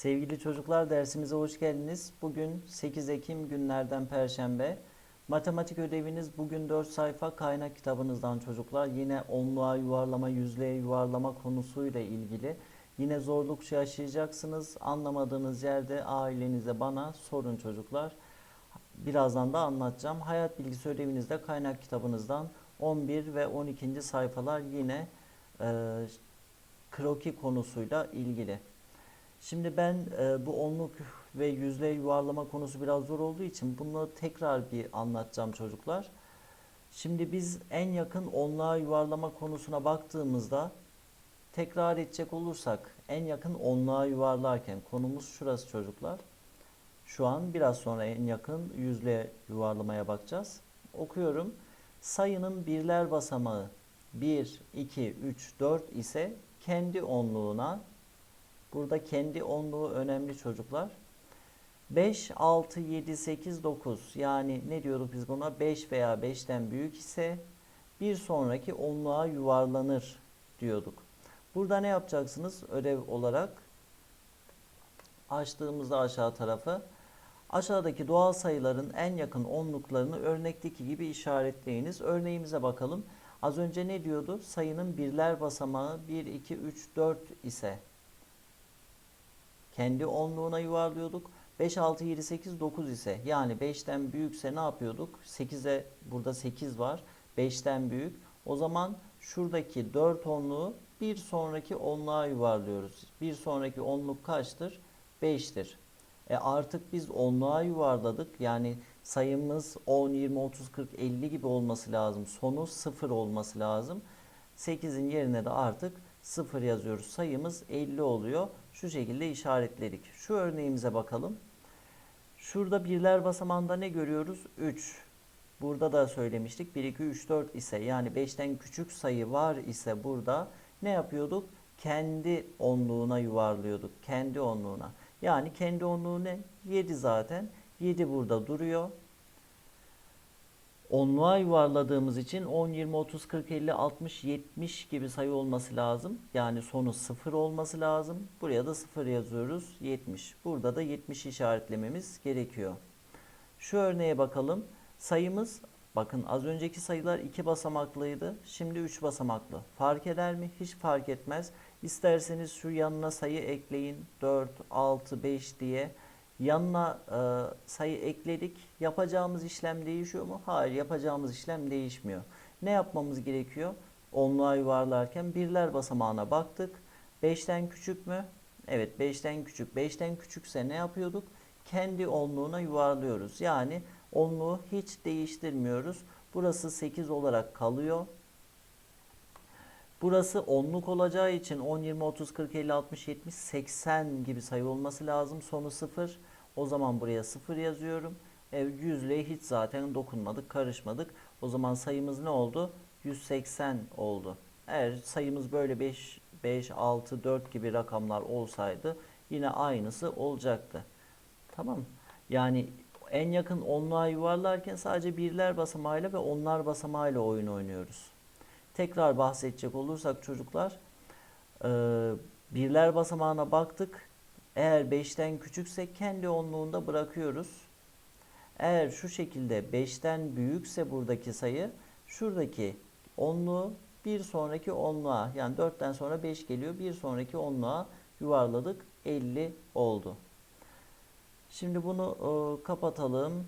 Sevgili çocuklar dersimize hoş geldiniz. Bugün 8 Ekim günlerden Perşembe. Matematik ödeviniz bugün 4 sayfa kaynak kitabınızdan çocuklar. Yine onluğa yuvarlama, yüzlüğe yuvarlama konusuyla ilgili. Yine zorluk yaşayacaksınız. Anlamadığınız yerde ailenize bana sorun çocuklar. Birazdan da anlatacağım. Hayat bilgisi ödevinizde kaynak kitabınızdan 11 ve 12. sayfalar yine e, kroki konusuyla ilgili. Şimdi ben e, bu onluk ve yüzle yuvarlama konusu biraz zor olduğu için bunu tekrar bir anlatacağım çocuklar. Şimdi biz en yakın onluğa yuvarlama konusuna baktığımızda tekrar edecek olursak en yakın onluğa yuvarlarken konumuz şurası çocuklar. Şu an biraz sonra en yakın yüzle yuvarlamaya bakacağız. Okuyorum. Sayının birler basamağı 1, 2, 3, 4 ise kendi onluğuna Burada kendi onluğu önemli çocuklar. 5, 6, 7, 8, 9 yani ne diyorduk biz buna? 5 veya 5'ten büyük ise bir sonraki onluğa yuvarlanır diyorduk. Burada ne yapacaksınız ödev olarak? Açtığımızda aşağı tarafı aşağıdaki doğal sayıların en yakın onluklarını örnekteki gibi işaretleyiniz. Örneğimize bakalım. Az önce ne diyordu? Sayının birler basamağı 1, 2, 3, 4 ise kendi onluğuna yuvarlıyorduk. 5, 6, 7, 8, 9 ise yani 5'ten büyükse ne yapıyorduk? 8'e burada 8 var. 5'ten büyük. O zaman şuradaki 4 onluğu bir sonraki onluğa yuvarlıyoruz. Bir sonraki onluk kaçtır? 5'tir. E artık biz onluğa yuvarladık. Yani sayımız 10, 20, 30, 40, 50 gibi olması lazım. Sonu 0 olması lazım. 8'in yerine de artık 0 yazıyoruz. Sayımız 50 oluyor. Şu şekilde işaretledik. Şu örneğimize bakalım. Şurada birler basamağında ne görüyoruz? 3. Burada da söylemiştik. 1, 2, 3, 4 ise yani 5'ten küçük sayı var ise burada ne yapıyorduk? Kendi onluğuna yuvarlıyorduk. Kendi onluğuna. Yani kendi onluğu ne? 7 zaten. 7 burada duruyor. Onluğa yuvarladığımız için 10, 20, 30, 40, 50, 60, 70 gibi sayı olması lazım. Yani sonu 0 olması lazım. Buraya da 0 yazıyoruz. 70. Burada da 70 işaretlememiz gerekiyor. Şu örneğe bakalım. Sayımız bakın az önceki sayılar 2 basamaklıydı. Şimdi 3 basamaklı. Fark eder mi? Hiç fark etmez. İsterseniz şu yanına sayı ekleyin. 4, 6, 5 diye. Yanına e, sayı ekledik. Yapacağımız işlem değişiyor mu? Hayır, yapacağımız işlem değişmiyor. Ne yapmamız gerekiyor? Onluğa yuvarlarken birler basamağına baktık. 5'ten küçük mü? Evet, 5'ten küçük. 5'ten küçükse ne yapıyorduk? Kendi onluğuna yuvarlıyoruz. Yani onluğu hiç değiştirmiyoruz. Burası 8 olarak kalıyor. Burası onluk olacağı için 10, 20, 30, 40, 50, 60, 70, 80 gibi sayı olması lazım. Sonu 0. O zaman buraya 0 yazıyorum. E, yüzlüğe hiç zaten dokunmadık, karışmadık. O zaman sayımız ne oldu? 180 oldu. Eğer sayımız böyle 5, 5, 6, 4 gibi rakamlar olsaydı yine aynısı olacaktı. Tamam Yani en yakın onluğa yuvarlarken sadece birler basamağıyla ve onlar basamağıyla oyun oynuyoruz. Tekrar bahsedecek olursak çocuklar e, birler basamağına baktık. Eğer 5'ten küçükse kendi onluğunda bırakıyoruz. Eğer şu şekilde 5'ten büyükse buradaki sayı şuradaki onluğu bir sonraki onluğa yani 4'ten sonra 5 geliyor. Bir sonraki onluğa yuvarladık. 50 oldu. Şimdi bunu e, kapatalım.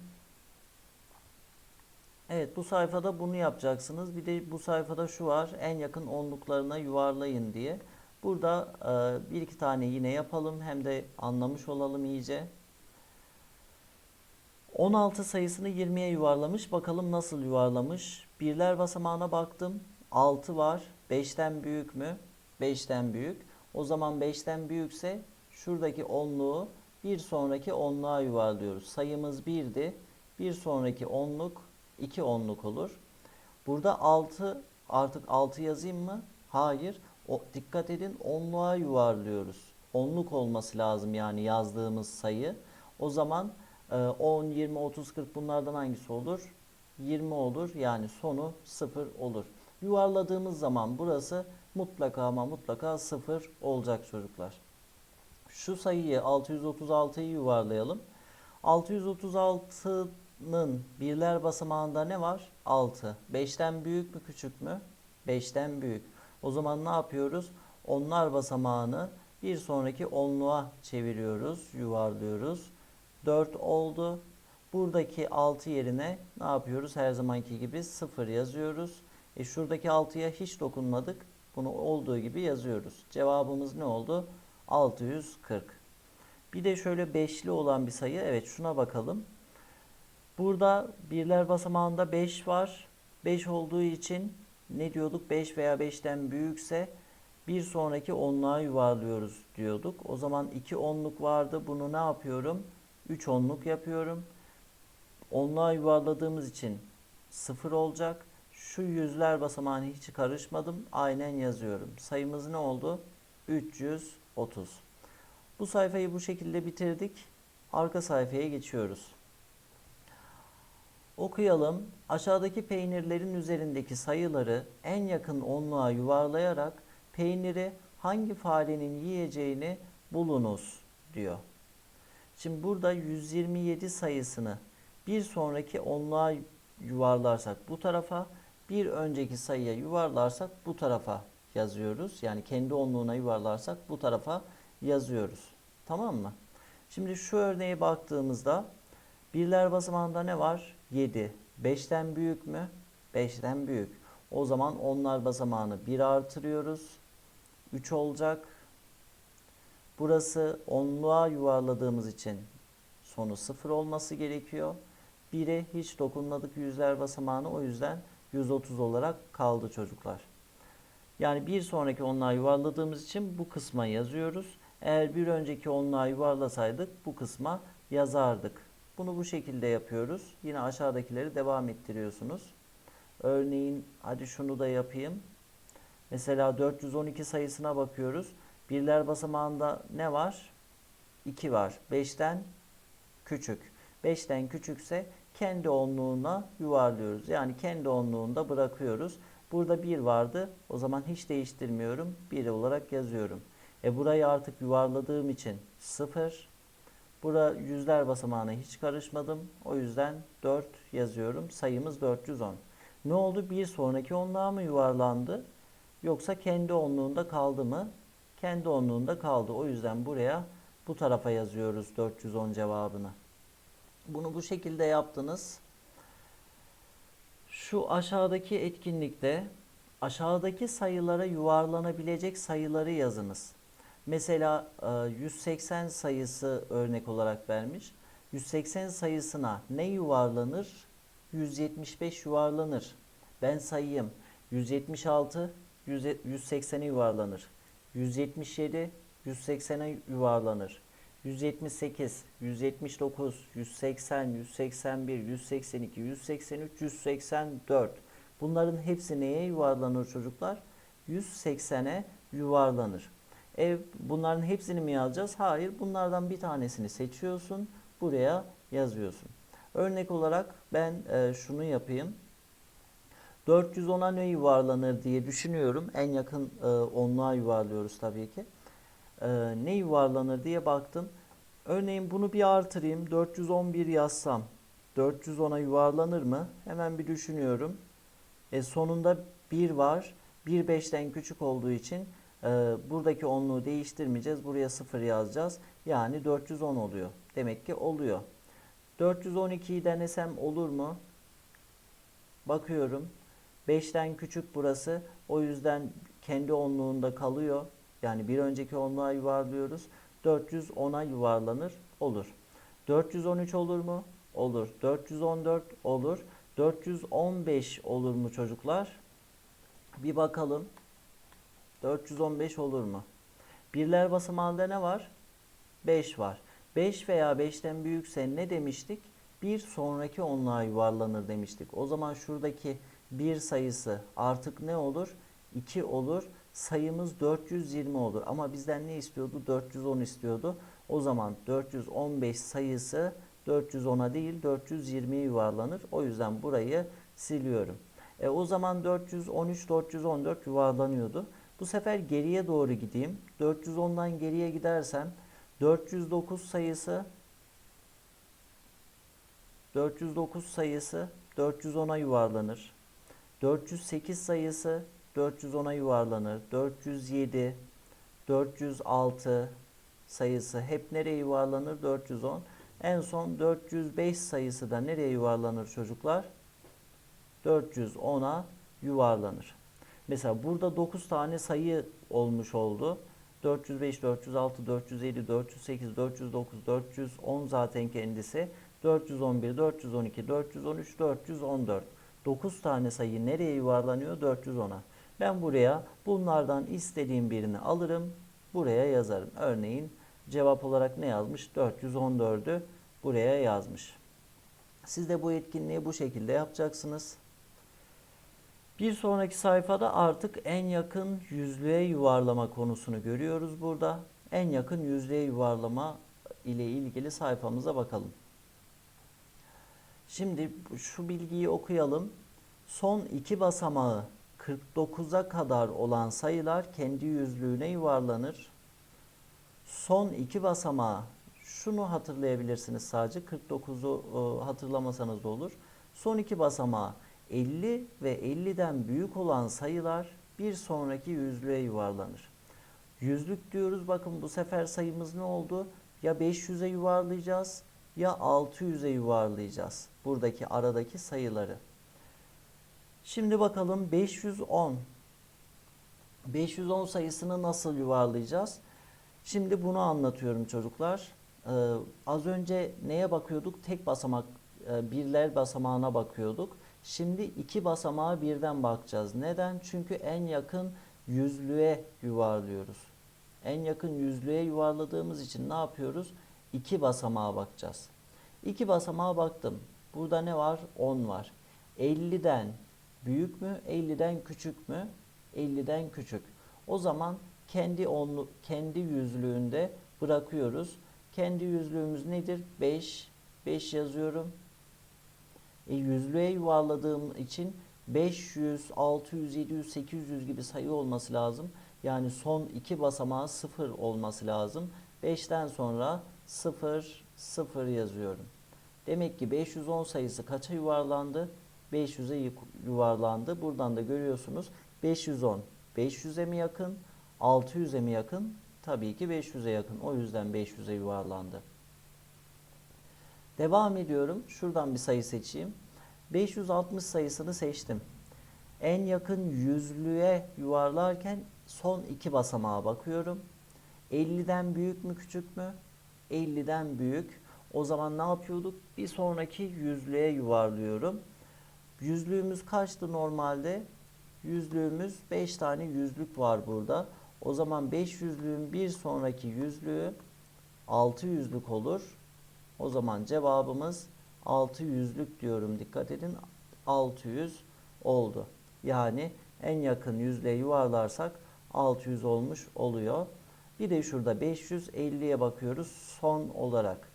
Evet bu sayfada bunu yapacaksınız. Bir de bu sayfada şu var. En yakın onluklarına yuvarlayın diye. Burada e, bir iki tane yine yapalım. Hem de anlamış olalım iyice. 16 sayısını 20'ye yuvarlamış. Bakalım nasıl yuvarlamış. Birler basamağına baktım. 6 var. 5'ten büyük mü? 5'ten büyük. O zaman 5'ten büyükse şuradaki onluğu bir sonraki onluğa yuvarlıyoruz. Sayımız 1'di. Bir sonraki onluk 2 onluk olur. Burada 6 artık 6 yazayım mı? Hayır. O, dikkat edin onluğa yuvarlıyoruz. Onluk olması lazım yani yazdığımız sayı. O zaman e, 10, 20, 30, 40 bunlardan hangisi olur? 20 olur. Yani sonu 0 olur. Yuvarladığımız zaman burası mutlaka ama mutlaka 0 olacak çocuklar. Şu sayıyı 636'yı yuvarlayalım. 636'nın birler basamağında ne var? 6. 5'ten büyük mü küçük mü? 5'ten büyük. O zaman ne yapıyoruz? Onlar basamağını bir sonraki onluğa çeviriyoruz, yuvarlıyoruz. 4 oldu. Buradaki 6 yerine ne yapıyoruz? Her zamanki gibi 0 yazıyoruz. E şuradaki 6'ya hiç dokunmadık. Bunu olduğu gibi yazıyoruz. Cevabımız ne oldu? 640. Bir de şöyle beşli olan bir sayı. Evet şuna bakalım. Burada birler basamağında 5 var. 5 olduğu için ne diyorduk? 5 veya 5'ten büyükse bir sonraki onluğa yuvarlıyoruz diyorduk. O zaman 2 onluk vardı. Bunu ne yapıyorum? 3 onluk yapıyorum. Onluğa yuvarladığımız için 0 olacak. Şu yüzler basamağını hiç karışmadım. Aynen yazıyorum. Sayımız ne oldu? 330. Bu sayfayı bu şekilde bitirdik. Arka sayfaya geçiyoruz. Okuyalım. Aşağıdaki peynirlerin üzerindeki sayıları en yakın onluğa yuvarlayarak peyniri hangi farenin yiyeceğini bulunuz diyor. Şimdi burada 127 sayısını bir sonraki onluğa yuvarlarsak bu tarafa, bir önceki sayıya yuvarlarsak bu tarafa yazıyoruz. Yani kendi onluğuna yuvarlarsak bu tarafa yazıyoruz. Tamam mı? Şimdi şu örneğe baktığımızda birler basamağında ne var? 7. 5'ten büyük mü? 5'ten büyük. O zaman onlar basamağını 1 artırıyoruz. 3 olacak. Burası onluğa yuvarladığımız için sonu 0 olması gerekiyor. 1'e hiç dokunmadık yüzler basamağını o yüzden 130 olarak kaldı çocuklar. Yani bir sonraki onluğa yuvarladığımız için bu kısma yazıyoruz. Eğer bir önceki onluğa yuvarlasaydık bu kısma yazardık. Bunu bu şekilde yapıyoruz. Yine aşağıdakileri devam ettiriyorsunuz. Örneğin hadi şunu da yapayım. Mesela 412 sayısına bakıyoruz. Birler basamağında ne var? 2 var. 5'ten küçük. 5'ten küçükse kendi onluğuna yuvarlıyoruz. Yani kendi onluğunda bırakıyoruz. Burada 1 vardı. O zaman hiç değiştirmiyorum. 1 olarak yazıyorum. E burayı artık yuvarladığım için 0. Bura yüzler basamağına hiç karışmadım. O yüzden 4 yazıyorum. Sayımız 410. Ne oldu? Bir sonraki onluğa mı yuvarlandı? Yoksa kendi onluğunda kaldı mı? Kendi onluğunda kaldı. O yüzden buraya bu tarafa yazıyoruz 410 cevabını. Bunu bu şekilde yaptınız. Şu aşağıdaki etkinlikte aşağıdaki sayılara yuvarlanabilecek sayıları yazınız. Mesela e, 180 sayısı örnek olarak vermiş. 180 sayısına ne yuvarlanır? 175 yuvarlanır. Ben sayayım. 176 180'e yuvarlanır. 177 180'e yuvarlanır. 178, 179, 180, 181, 182, 183, 184. Bunların hepsi neye yuvarlanır çocuklar? 180'e yuvarlanır. E, bunların hepsini mi yazacağız? Hayır. Bunlardan bir tanesini seçiyorsun. Buraya yazıyorsun. Örnek olarak ben e, şunu yapayım. 410'a ne yuvarlanır diye düşünüyorum. En yakın e, onluğa yuvarlıyoruz tabii ki. E, ne yuvarlanır diye baktım. Örneğin bunu bir artırayım. 411 yazsam 410'a yuvarlanır mı? Hemen bir düşünüyorum. E, sonunda 1 var. 1 5'ten küçük olduğu için e, buradaki onluğu değiştirmeyeceğiz. Buraya 0 yazacağız. Yani 410 oluyor. Demek ki oluyor. 412'yi denesem olur mu? Bakıyorum. 5'ten küçük burası. O yüzden kendi onluğunda kalıyor. Yani bir önceki onluğa yuvarlıyoruz. 410'a yuvarlanır. Olur. 413 olur mu? Olur. 414 olur. 415 olur mu çocuklar? Bir bakalım. 415 olur mu? Birler basamağında ne var? 5 var. 5 veya 5'ten büyükse ne demiştik? Bir sonraki onluğa yuvarlanır demiştik. O zaman şuradaki bir sayısı artık ne olur? 2 olur. Sayımız 420 olur. Ama bizden ne istiyordu? 410 istiyordu. O zaman 415 sayısı 410'a değil 420'ye yuvarlanır. O yüzden burayı siliyorum. E, o zaman 413, 414 yuvarlanıyordu. Bu sefer geriye doğru gideyim. 410'dan geriye gidersem 409 sayısı 409 sayısı 410'a yuvarlanır. 408 sayısı 410'a yuvarlanır. 407, 406 sayısı hep nereye yuvarlanır? 410. En son 405 sayısı da nereye yuvarlanır çocuklar? 410'a yuvarlanır. Mesela burada 9 tane sayı olmuş oldu. 405, 406, 407, 408, 409, 410 zaten kendisi. 411, 412, 413, 414. 9 tane sayı nereye yuvarlanıyor? 410'a. Ben buraya bunlardan istediğim birini alırım. Buraya yazarım. Örneğin cevap olarak ne yazmış? 414'ü buraya yazmış. Siz de bu etkinliği bu şekilde yapacaksınız. Bir sonraki sayfada artık en yakın yüzlüğe yuvarlama konusunu görüyoruz burada. En yakın yüzlüğe yuvarlama ile ilgili sayfamıza bakalım. Şimdi şu bilgiyi okuyalım. Son iki basamağı 49'a kadar olan sayılar kendi yüzlüğüne yuvarlanır. Son iki basamağı şunu hatırlayabilirsiniz sadece 49'u e, hatırlamasanız da olur. Son iki basamağı 50 ve 50'den büyük olan sayılar bir sonraki yüzlüğe yuvarlanır. Yüzlük diyoruz bakın bu sefer sayımız ne oldu? Ya 500'e yuvarlayacağız ya 600'e yuvarlayacağız. Buradaki aradaki sayıları. Şimdi bakalım 510. 510 sayısını nasıl yuvarlayacağız? Şimdi bunu anlatıyorum çocuklar. Ee, az önce neye bakıyorduk? Tek basamak, e, birler basamağına bakıyorduk. Şimdi iki basamağa birden bakacağız. Neden? Çünkü en yakın yüzlüğe yuvarlıyoruz. En yakın yüzlüğe yuvarladığımız için ne yapıyoruz? İki basamağa bakacağız. İki basamağa baktım. Burada ne var? 10 var. 50'den büyük mü? 50'den küçük mü? 50'den küçük. O zaman kendi onlu, kendi yüzlüğünde bırakıyoruz. Kendi yüzlüğümüz nedir? 5. 5 yazıyorum. E, yüzlüğe yuvarladığım için 500, 600, 700, 800 gibi sayı olması lazım. Yani son iki basamağı 0 olması lazım. 5'ten sonra 0, 0 yazıyorum. Demek ki 510 sayısı kaça yuvarlandı? 500'e yuvarlandı. Buradan da görüyorsunuz 510 500'e mi yakın? 600'e mi yakın? Tabii ki 500'e yakın. O yüzden 500'e yuvarlandı. Devam ediyorum. Şuradan bir sayı seçeyim. 560 sayısını seçtim. En yakın yüzlüğe yuvarlarken son iki basamağa bakıyorum. 50'den büyük mü küçük mü? 50'den büyük. O zaman ne yapıyorduk? Bir sonraki yüzlüğe yuvarlıyorum. Yüzlüğümüz kaçtı normalde? Yüzlüğümüz 5 tane yüzlük var burada. O zaman 5 yüzlüğün bir sonraki yüzlüğü 6 yüzlük olur. O zaman cevabımız 600'lük diyorum. Dikkat edin 600 oldu. Yani en yakın yüzlüğe yuvarlarsak 600 olmuş oluyor. Bir de şurada 550'ye bakıyoruz son olarak.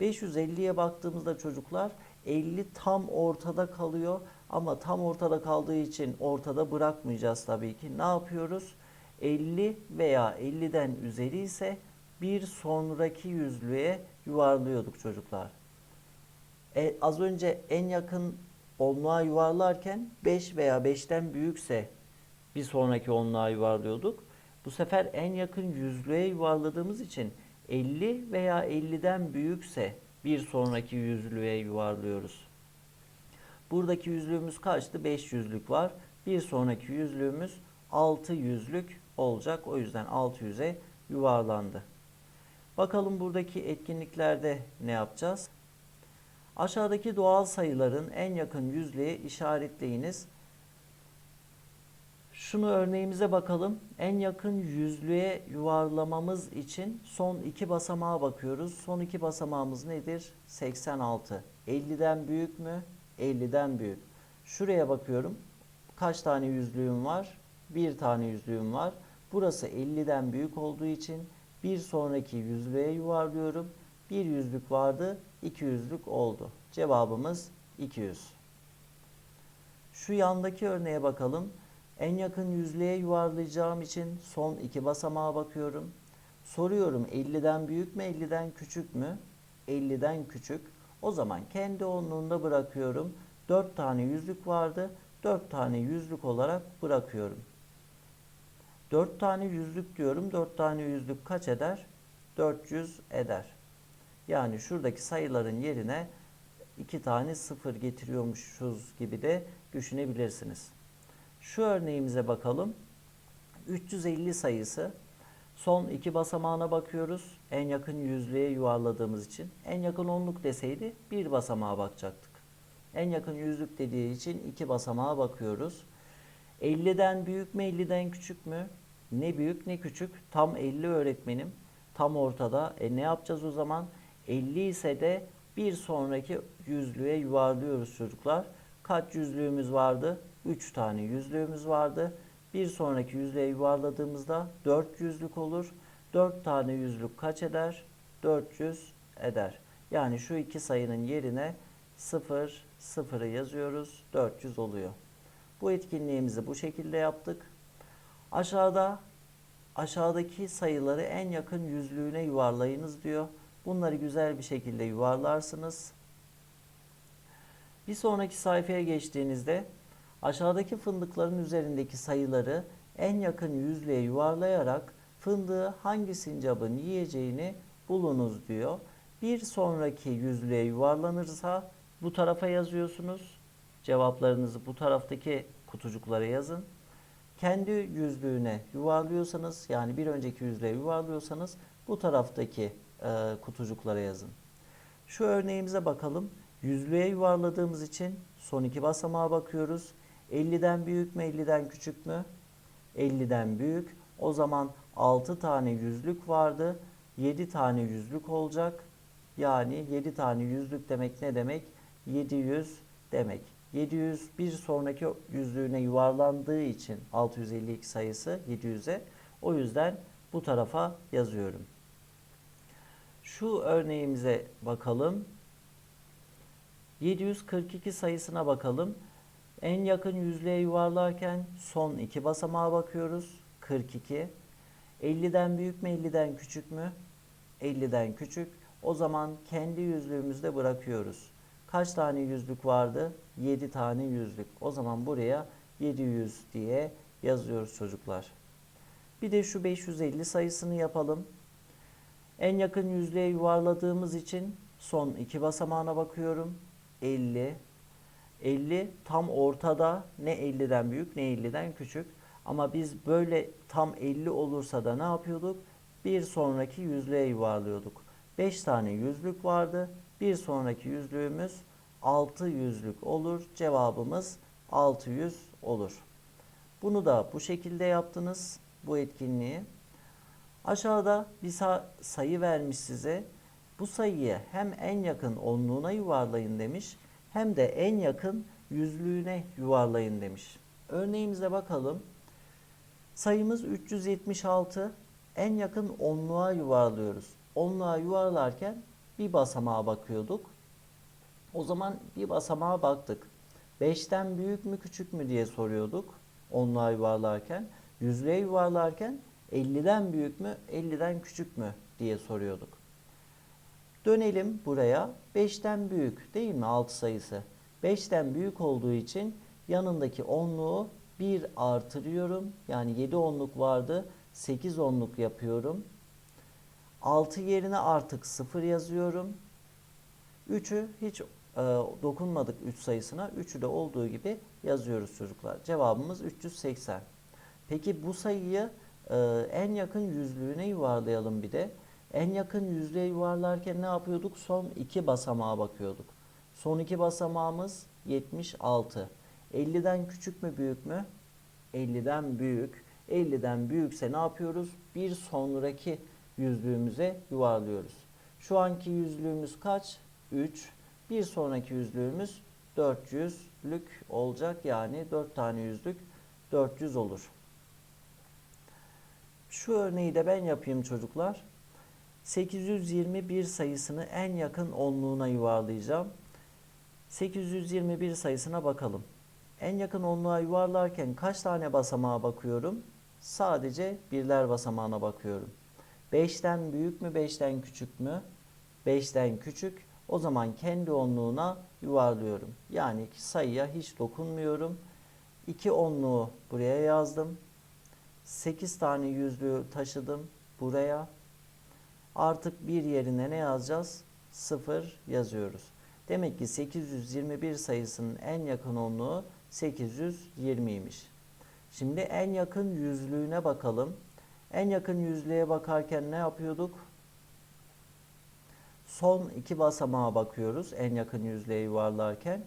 550'ye baktığımızda çocuklar 50 tam ortada kalıyor ama tam ortada kaldığı için ortada bırakmayacağız tabii ki. Ne yapıyoruz? 50 veya 50'den üzeri ise bir sonraki yüzlüğe yuvarlıyorduk çocuklar. E, az önce en yakın onluğa yuvarlarken 5 veya 5'ten büyükse bir sonraki onluğa yuvarlıyorduk. Bu sefer en yakın yüzlüğe yuvarladığımız için 50 veya 50'den büyükse bir sonraki yüzlüğe yuvarlıyoruz. Buradaki yüzlüğümüz kaçtı? 5 yüzlük var. Bir sonraki yüzlüğümüz 6 yüzlük olacak. O yüzden 600'e yuvarlandı. Bakalım buradaki etkinliklerde ne yapacağız? Aşağıdaki doğal sayıların en yakın yüzlüğe işaretleyiniz. Şunu örneğimize bakalım. En yakın yüzlüğe yuvarlamamız için son iki basamağa bakıyoruz. Son iki basamağımız nedir? 86. 50'den büyük mü? 50'den büyük. Şuraya bakıyorum. Kaç tane yüzlüğüm var? Bir tane yüzlüğüm var. Burası 50'den büyük olduğu için bir sonraki yüzlüğe yuvarlıyorum. Bir yüzlük vardı, iki yüzlük oldu. Cevabımız 200. Şu yandaki örneğe bakalım. En yakın yüzlüğe yuvarlayacağım için son iki basamağa bakıyorum. Soruyorum 50'den büyük mü 50'den küçük mü? 50'den küçük. O zaman kendi onluğunda bırakıyorum. 4 tane yüzlük vardı. 4 tane yüzlük olarak bırakıyorum. 4 tane yüzlük diyorum. 4 tane yüzlük kaç eder? 400 eder. Yani şuradaki sayıların yerine 2 tane sıfır getiriyormuşuz gibi de düşünebilirsiniz. Şu örneğimize bakalım. 350 sayısı son iki basamağına bakıyoruz. En yakın yüzlüğe yuvarladığımız için. En yakın onluk deseydi bir basamağa bakacaktık. En yakın yüzlük dediği için iki basamağa bakıyoruz. 50'den büyük mü 50'den küçük mü? Ne büyük ne küçük. Tam 50 öğretmenim. Tam ortada. E ne yapacağız o zaman? 50 ise de bir sonraki yüzlüğe yuvarlıyoruz çocuklar. Kaç yüzlüğümüz vardı? 3 tane yüzlüğümüz vardı. Bir sonraki yüzlüğe yuvarladığımızda 4 yüzlük olur. 4 tane yüzlük kaç eder? 400 eder. Yani şu iki sayının yerine 0 0'ı yazıyoruz. 400 oluyor. Bu etkinliğimizi bu şekilde yaptık. Aşağıda aşağıdaki sayıları en yakın yüzlüğüne yuvarlayınız diyor. Bunları güzel bir şekilde yuvarlarsınız. Bir sonraki sayfaya geçtiğinizde aşağıdaki fındıkların üzerindeki sayıları en yakın yüzlüğe yuvarlayarak fındığı hangi sincapın yiyeceğini bulunuz diyor. Bir sonraki yüzlüğe yuvarlanırsa bu tarafa yazıyorsunuz. Cevaplarınızı bu taraftaki kutucuklara yazın. Kendi yüzlüğüne yuvarlıyorsanız yani bir önceki yüzlüğe yuvarlıyorsanız bu taraftaki e, kutucuklara yazın. Şu örneğimize bakalım. Yüzlüğe yuvarladığımız için son iki basamağa bakıyoruz. 50'den büyük mü 50'den küçük mü? 50'den büyük. O zaman 6 tane yüzlük vardı. 7 tane yüzlük olacak. Yani 7 tane yüzlük demek ne demek? 700 demek. 700 bir sonraki yüzlüğüne yuvarlandığı için 652 sayısı 700'e. O yüzden bu tarafa yazıyorum. Şu örneğimize bakalım. 742 sayısına bakalım. En yakın yüzlüğe yuvarlarken son iki basamağa bakıyoruz. 42. 50'den büyük mü 50'den küçük mü? 50'den küçük. O zaman kendi yüzlüğümüzde bırakıyoruz. Kaç tane yüzlük vardı? 7 tane yüzlük. O zaman buraya 700 diye yazıyoruz çocuklar. Bir de şu 550 sayısını yapalım. En yakın yüzlüğe yuvarladığımız için son iki basamağına bakıyorum. 50. 50 tam ortada ne 50'den büyük ne 50'den küçük. Ama biz böyle tam 50 olursa da ne yapıyorduk? Bir sonraki yüzlüğe yuvarlıyorduk. 5 tane yüzlük vardı. Bir sonraki yüzlüğümüz 6 yüzlük olur. Cevabımız 600 olur. Bunu da bu şekilde yaptınız bu etkinliği. Aşağıda bir sayı vermiş size. Bu sayıyı hem en yakın onluğuna yuvarlayın demiş hem de en yakın yüzlüğüne yuvarlayın demiş. Örneğimize bakalım. Sayımız 376. En yakın onluğa yuvarlıyoruz. Onluğa yuvarlarken bir basamağa bakıyorduk. O zaman bir basamağa baktık. 5'ten büyük mü küçük mü diye soruyorduk. Onluğa yuvarlarken. Yüzlüğe yuvarlarken 50'den büyük mü 50'den küçük mü diye soruyorduk. Dönelim buraya. 5'ten büyük değil mi 6 sayısı? 5'ten büyük olduğu için yanındaki onluğu 1 artırıyorum. Yani 7 onluk vardı. 8 onluk yapıyorum. 6 yerine artık 0 yazıyorum. 3'ü hiç e, dokunmadık 3 sayısına. 3'ü de olduğu gibi yazıyoruz çocuklar. Cevabımız 380. Peki bu sayıyı e, en yakın yüzlüğüne yuvarlayalım bir de. En yakın yüzlüğe yuvarlarken ne yapıyorduk? Son iki basamağa bakıyorduk. Son iki basamağımız 76. 50'den küçük mü büyük mü? 50'den büyük. 50'den büyükse ne yapıyoruz? Bir sonraki yüzlüğümüze yuvarlıyoruz. Şu anki yüzlüğümüz kaç? 3. Bir sonraki yüzlüğümüz 400'lük olacak. Yani 4 tane yüzlük 400 olur. Şu örneği de ben yapayım çocuklar. 821 sayısını en yakın onluğuna yuvarlayacağım. 821 sayısına bakalım. En yakın onluğa yuvarlarken kaç tane basamağa bakıyorum? Sadece birler basamağına bakıyorum. 5'ten büyük mü 5'ten küçük mü? 5'ten küçük. O zaman kendi onluğuna yuvarlıyorum. Yani sayıya hiç dokunmuyorum. 2 onluğu buraya yazdım. 8 tane yüzlüğü taşıdım buraya. Artık bir yerine ne yazacağız? 0 yazıyoruz. Demek ki 821 sayısının en yakın onluğu 820'ymiş. Şimdi en yakın yüzlüğüne bakalım. En yakın yüzlüğe bakarken ne yapıyorduk? Son iki basamağa bakıyoruz en yakın yüzlüğe yuvarlarken.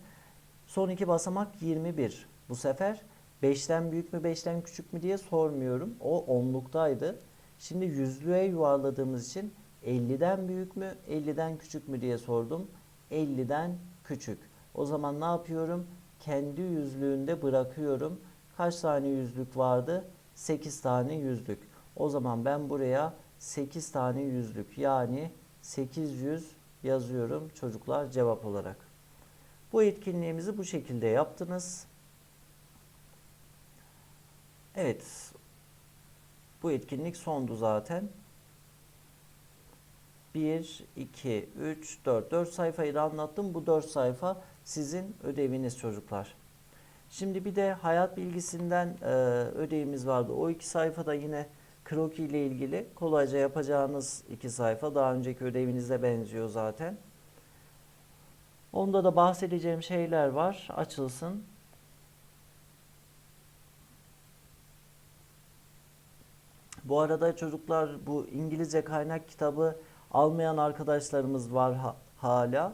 Son iki basamak 21. Bu sefer 5'ten büyük mü 5'ten küçük mü diye sormuyorum. O onluktaydı. Şimdi yüzlüğe yuvarladığımız için 50'den büyük mü 50'den küçük mü diye sordum. 50'den küçük. O zaman ne yapıyorum? Kendi yüzlüğünde bırakıyorum. Kaç tane yüzlük vardı? 8 tane yüzlük. O zaman ben buraya 8 tane yüzlük yani 800 yazıyorum çocuklar cevap olarak. Bu etkinliğimizi bu şekilde yaptınız. Evet. Bu etkinlik sondu zaten. 1, 2, 3, 4. 4 sayfayı da anlattım. Bu 4 sayfa sizin ödeviniz çocuklar. Şimdi bir de hayat bilgisinden e, ödevimiz vardı. O iki sayfada yine kroki ile ilgili kolayca yapacağınız iki sayfa. Daha önceki ödevinize benziyor zaten. Onda da bahsedeceğim şeyler var. Açılsın. Bu arada çocuklar bu İngilizce kaynak kitabı almayan arkadaşlarımız var ha- hala.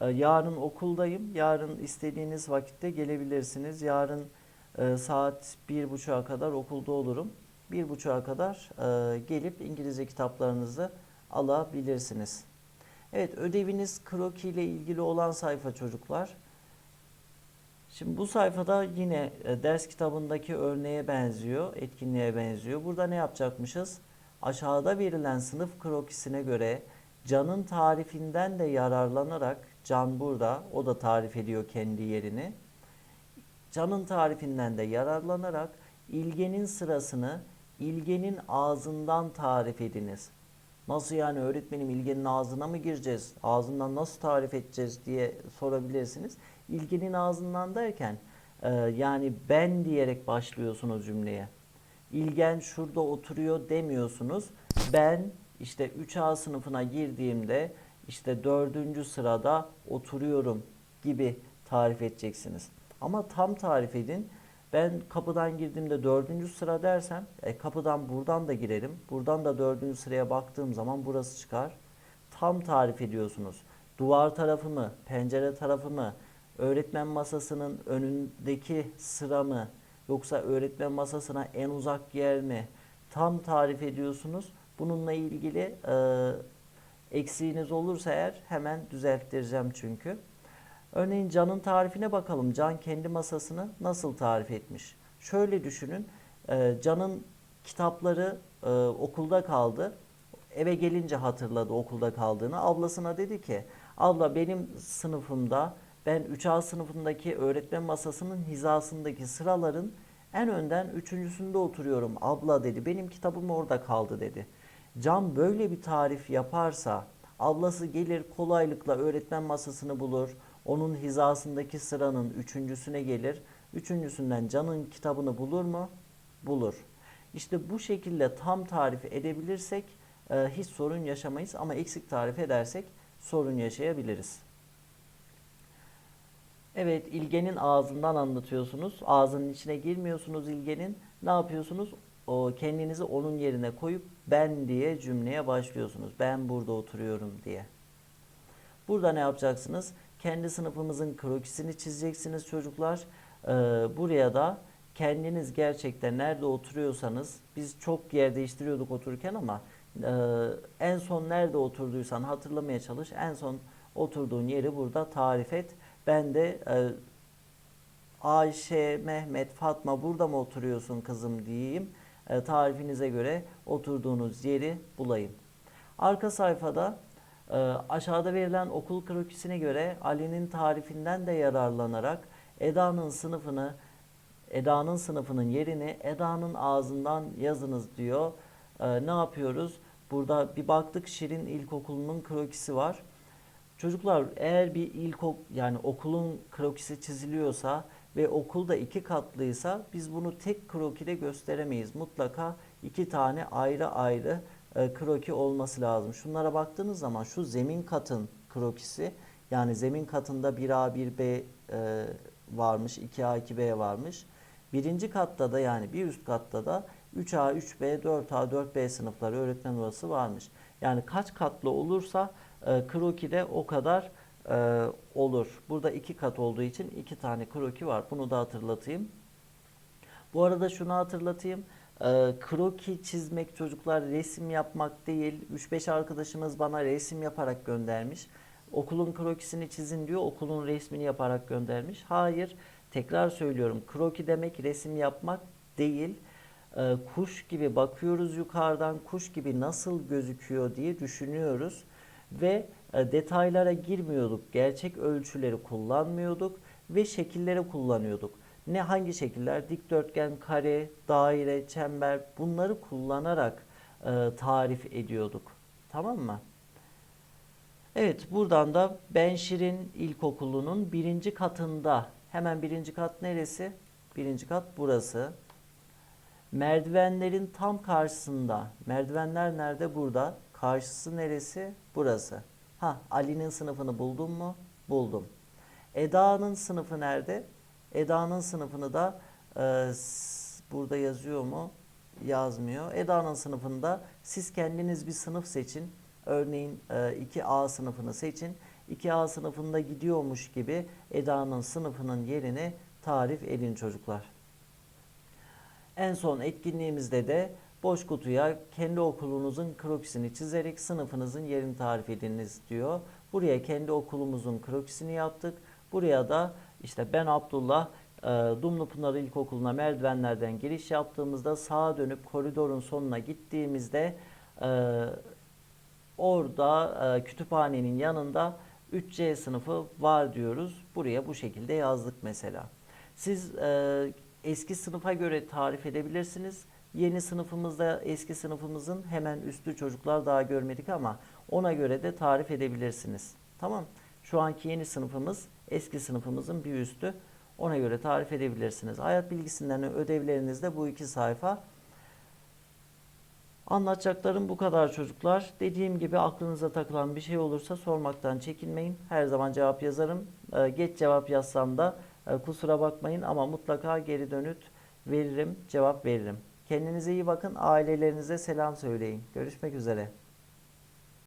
Ee, yarın okuldayım. Yarın istediğiniz vakitte gelebilirsiniz. Yarın e, saat bir buçuğa kadar okulda olurum. Bir buçuğa kadar e, gelip İngilizce kitaplarınızı alabilirsiniz. Evet ödeviniz kroki ile ilgili olan sayfa çocuklar. Şimdi bu sayfada yine e, ders kitabındaki örneğe benziyor, etkinliğe benziyor. Burada ne yapacakmışız? Aşağıda verilen sınıf krokisine göre Can'ın tarifinden de yararlanarak, Can burada, o da tarif ediyor kendi yerini. Can'ın tarifinden de yararlanarak ilgenin sırasını ilgenin ağzından tarif ediniz. Nasıl yani öğretmenim ilgenin ağzına mı gireceğiz? Ağzından nasıl tarif edeceğiz diye sorabilirsiniz. İlgenin ağzından derken e, yani ben diyerek başlıyorsunuz cümleye. İlgen şurada oturuyor demiyorsunuz. Ben işte 3A sınıfına girdiğimde işte dördüncü sırada oturuyorum gibi tarif edeceksiniz. Ama tam tarif edin. Ben kapıdan girdiğimde dördüncü sıra dersem e, kapıdan buradan da girerim. Buradan da dördüncü sıraya baktığım zaman burası çıkar. Tam tarif ediyorsunuz. Duvar tarafı mı, pencere tarafı mı, öğretmen masasının önündeki sıra mı, yoksa öğretmen masasına en uzak yer mi? Tam tarif ediyorsunuz. Bununla ilgili e, eksiğiniz olursa eğer hemen düzelttireceğim çünkü. Örneğin Can'ın tarifine bakalım. Can kendi masasını nasıl tarif etmiş? Şöyle düşünün. e, Can'ın kitapları e, okulda kaldı. Eve gelince hatırladı okulda kaldığını. Ablasına dedi ki, abla benim sınıfımda ben 3A sınıfındaki öğretmen masasının hizasındaki sıraların en önden üçüncüsünde oturuyorum. Abla dedi benim kitabım orada kaldı dedi. Can böyle bir tarif yaparsa ablası gelir kolaylıkla öğretmen masasını bulur. Onun hizasındaki sıranın üçüncüsüne gelir. Üçüncüsünden Can'ın kitabını bulur mu? Bulur. İşte bu şekilde tam tarif edebilirsek e, hiç sorun yaşamayız ama eksik tarif edersek sorun yaşayabiliriz. Evet, ilgenin ağzından anlatıyorsunuz. Ağzının içine girmiyorsunuz ilgenin. Ne yapıyorsunuz? O kendinizi onun yerine koyup ben diye cümleye başlıyorsunuz. Ben burada oturuyorum diye. Burada ne yapacaksınız? Kendi sınıfımızın krokisini çizeceksiniz çocuklar. Ee, buraya da kendiniz gerçekten nerede oturuyorsanız biz çok yer değiştiriyorduk otururken ama e, en son nerede oturduysan hatırlamaya çalış. En son oturduğun yeri burada tarif et. Ben de e, Ayşe, Mehmet, Fatma burada mı oturuyorsun kızım diyeyim. E, tarifinize göre oturduğunuz yeri bulayım. Arka sayfada e, aşağıda verilen okul krokisine göre Ali'nin tarifinden de yararlanarak Eda'nın sınıfını Eda'nın sınıfının yerini Eda'nın ağzından yazınız diyor. E, ne yapıyoruz? Burada bir baktık Şirin İlkokulu'nun krokisi var. Çocuklar eğer bir ilkok yani okulun krokisi çiziliyorsa ve okulda iki katlıysa biz bunu tek krokide gösteremeyiz. Mutlaka iki tane ayrı ayrı e, kroki olması lazım. Şunlara baktığınız zaman şu zemin katın krokisi yani zemin katında 1A 1B e, varmış 2A 2B varmış. Birinci katta da yani bir üst katta da 3A 3B 4A 4B sınıfları öğretmen odası varmış. Yani kaç katlı olursa e, kroki de o kadar e, olur. Burada iki kat olduğu için iki tane kroki var. Bunu da hatırlatayım. Bu arada şunu hatırlatayım. Ee, kroki çizmek çocuklar resim yapmak değil. 3-5 arkadaşımız bana resim yaparak göndermiş. Okulun krokisini çizin diyor. Okulun resmini yaparak göndermiş. Hayır. Tekrar söylüyorum. Kroki demek resim yapmak değil. Ee, kuş gibi bakıyoruz yukarıdan. Kuş gibi nasıl gözüküyor diye düşünüyoruz. Ve e, detaylara girmiyorduk. Gerçek ölçüleri kullanmıyorduk ve şekilleri kullanıyorduk. Ne hangi şekiller? Dikdörtgen, kare, daire, çember bunları kullanarak e, tarif ediyorduk. Tamam mı? Evet buradan da Ben Şirin İlkokulu'nun birinci katında hemen birinci kat neresi? Birinci kat burası. Merdivenlerin tam karşısında. Merdivenler nerede? Burada. Karşısı neresi? Burası. Ha Ali'nin sınıfını buldun mu? Buldum. Eda'nın sınıfı nerede? Eda'nın sınıfını da e, burada yazıyor mu? Yazmıyor. Eda'nın sınıfında siz kendiniz bir sınıf seçin. Örneğin e, 2A sınıfını seçin. 2A sınıfında gidiyormuş gibi Eda'nın sınıfının yerini tarif edin çocuklar. En son etkinliğimizde de boş kutuya kendi okulunuzun krokisini çizerek sınıfınızın yerini tarif ediniz diyor. Buraya kendi okulumuzun krokisini yaptık. Buraya da işte ben Abdullah e, Dumlupınar İlkokulu'na merdivenlerden giriş yaptığımızda sağa dönüp koridorun sonuna gittiğimizde e, orada e, kütüphanenin yanında 3C sınıfı var diyoruz. Buraya bu şekilde yazdık mesela. Siz eski sınıfa göre tarif edebilirsiniz. Yeni sınıfımızda eski sınıfımızın hemen üstü çocuklar daha görmedik ama ona göre de tarif edebilirsiniz. Tamam. Şu anki yeni sınıfımız eski sınıfımızın bir üstü. Ona göre tarif edebilirsiniz. Hayat bilgisinden ödevlerinizde bu iki sayfa. Anlatacaklarım bu kadar çocuklar. Dediğim gibi aklınıza takılan bir şey olursa sormaktan çekinmeyin. Her zaman cevap yazarım. Ee, geç cevap yazsam da e, kusura bakmayın ama mutlaka geri dönüt veririm, cevap veririm. Kendinize iyi bakın. Ailelerinize selam söyleyin. Görüşmek üzere.